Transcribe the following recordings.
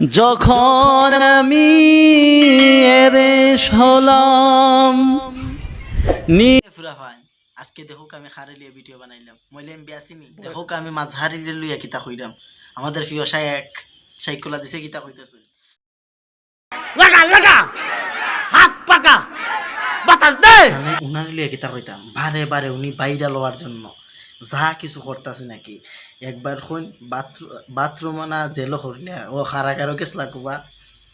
যখন আমি এরে হলাম। আজকে দেখোক আমি খারে লিয়ে ভিডিও বানাইলাম। মইলে আমি বিয়াসিনি দেখোক আমি মাঝহারি লইয়া কিতা কইরাম। আমাদের প্রিয় এক সাইকোলা দিছে কিতা কইতেছে। লাগা লাগা! হাত পাকা। বাতাস দে! আমি উনার লিয়ে কিতা কইতাম? বারে বারে উনি বাইরা লওয়ার জন্য। যা কিছু করতাছে নাকি? একবার হইন বাথরুম না জেলো করলে ও কারাগারও গেছলা কুবা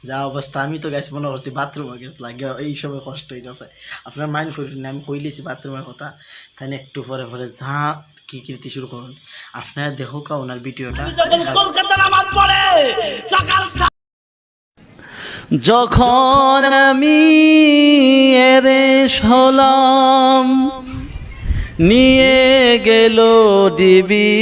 যা অবস্থা আমি তো গেছি মনে করছি বাথরুমে গেছলা এই সময় কষ্ট হয়ে যাচ্ছে। আপনার মাইন্ড করিন না আমি কইলেছি বাথরুমের কথা? তাই একটু পরে পরে যা কি কীর্তি শুরু করুন। আপনারা দেখো কা ওনার ভিডিওটা যখন আমি এরে হলাম নিয়ে গেল ডিবি।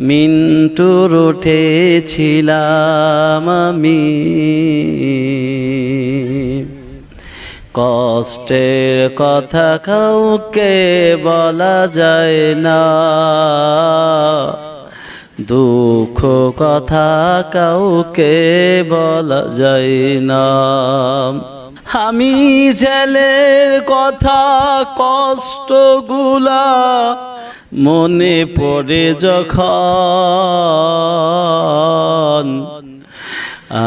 মিন্টুর উঠেছিলাম আমি। কষ্টের কথা কাউকে বলা যায় না। দুঃখ কথা কাউকে বলা যায় না। আমি জেলের কথা, কষ্টগুলা মনে পড়ে যখন।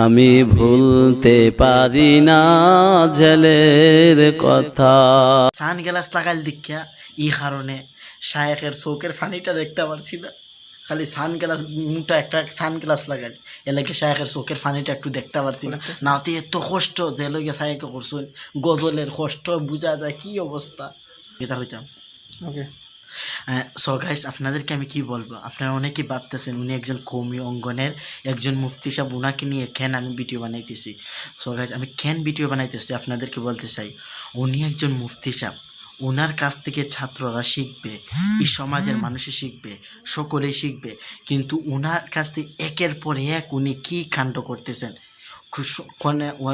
আমি ভুলতে পারি না জেলের কথা। সান গ্লাস লাগাল দীক্ষা ই কারণে শায়েকের চৌকের ফানিটা দেখতে পারছি না। খালি সান গ্লাস মুটা একটা সান গ্লাস লাগাল এলাকে শায়েকের চৌকের ফানিটা একটু দেখতে পারছি না। নাতে এত কষ্ট যে লইগে শায়েকে করছেন। গজলের কষ্ট বোঝা যায় কি অবস্থা। এটা হইতাম। ওকে সো গাইস আপনাদেরকে আমি কি বলব? আপনারা অনেকেই ভাবতেছেন উনি একজন কৌমি অঙ্গনের একজন মুফতি সাহেব উনাকে নিয়ে কেন আমি ভিডিও বানাইতেছি? সো গাইস আমি কেন ভিডিও বানাইতেছি? আপনাদেরকে বলতে চাই উনি একজন মুফতি সাহেব। ওনার কাছ থেকে ছাত্ররা শিখবে এই সমাজের মানুষে শিখবে সকলেই শিখবে। কিন্তু ওনার কাছ থেকে একের পর এক উনি কী কাণ্ড করতেছেন?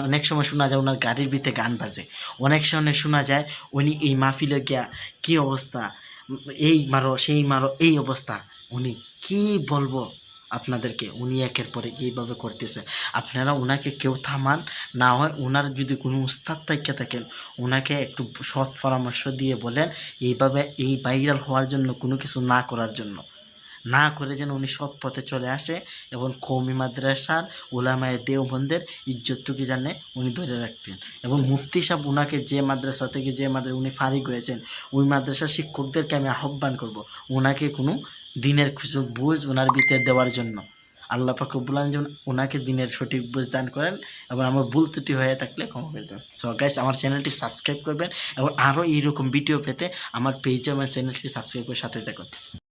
অনেক সময় শোনা যায় ওনার গাড়ির ভিতরে গান বাজে। অনেক সময় শোনা যায় উনি এই মাহফিলে গিয়া কী অবস্থা? এই মারো সেই মারো এই অবস্থা। উনি কি বলব? আপনাদেরকে, উনি একের পরে এইভাবে করতেছে। আপনারা ওনাকে কেউ থামান, না হয় ওনার যদি কোনো উস্তাদ থাকে থাকেন ওনাকে একটু সৎ পরামর্শ দিয়ে বলেন, এইভাবে এই ভাইরাল হওয়ার জন্য, কোনো কিছু না করার জন্য। না করে যেন উনি সৎ পথে চলে আসে এবং কৌমি মাদ্রাসার ওলামায় দেওবন্দের ইজ্জতটুকু জানে উনি ধরে রাখতেন। এবং মুফতি সাহেব উনাকে যে মাদ্রাসা থেকে যে মাদ্রাসা উনি ফারিক হয়েছেন, ওই মাদ্রাসার শিক্ষকদেরকে আমি আহ্বান করব ওনাকে কোনো দিনের কিছু বুঝ ওনার ভিতরে দেওয়ার জন্য। আল্লাহ আলামিন যেমন ওনাকে দিনের সঠিক বুঝ দান করেন এবং আমার ভুল ত্রুটি হয়ে থাকলে ক্ষমা করে দেবেন সো গাইস আমার চ্যানেলটি সাবস্ক্রাইব করবেন এবং আরও এইরকম ভিডিও পেতে আমার পেজে আমার চ্যানেলটি সাবস্ক্রাইব করে সাথে থাকুন।